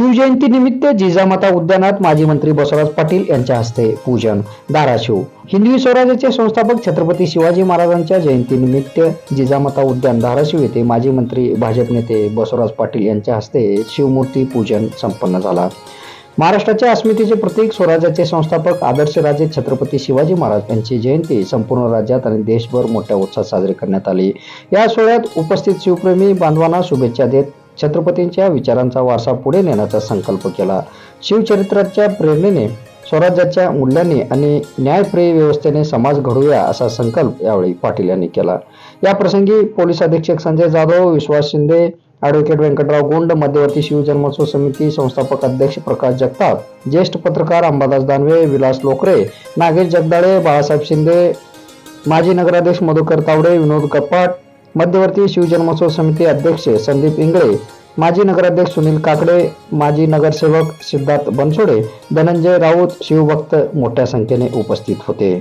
शिवजयंती निमित्त जिजामाता उद्यानात माजी मंत्री बसवराज पाटील यांच्या हस्ते पूजन धाराशिव. हिंदवी स्वराज्याचे संस्थापक छत्रपती शिवाजी महाराजांच्या जयंतीनिमित्त जिजामाता उद्यान धाराशिव येथे माजी मंत्री भाजप नेते बसवराज पाटील यांच्या हस्ते शिवमूर्ती पूजन संपन्न झाला. महाराष्ट्राच्या अस्मितेचे प्रतीक स्वराज्याचे संस्थापक आदर्श राजे छत्रपती शिवाजी महाराज यांची जयंती संपूर्ण राज्यात आणि देशभर मोठ्या उत्साहात साजरी करण्यात आली. या सोहळ्यात उपस्थित शिवप्रेमी बांधवांना शुभेच्छा देत छत्रपतींच्या विचारांचा वारसा पुढे नेण्याचा संकल्प केला. शिवचरित्राच्या प्रेरणेने स्वराज्याच्या मूल्यांनी आणि न्यायप्रिय व्यवस्थेने समाज घडवूया असा संकल्प यावेळी पाटील यांनी केला. या प्रसंगी पोलीस अधीक्षक संजय जाधव विश्वास शिंदे ॲडव्होकेट व्यंकटराव गोंड मध्यवर्ती शिवजन्मोत्सव समिती संस्थापक अध्यक्ष प्रकाश जगताप ज्येष्ठ पत्रकार अंबादास दानवे विलास लोकरे नागेश जगदाळे बाळासाहेब शिंदे माजी नगराध्यक्ष मधुकर तावडे विनोद कपाट मध्यवर्ती शिवजन्मोत्सव समिती अध्यक्ष संदीप इंगळे माजी नगराध्यक्ष सुनील काकडे माजी नगरसेवक सिद्धार्थ बनसोडे धनंजय राऊत शिवभक्त मोठ्या संख्येने उपस्थित होते.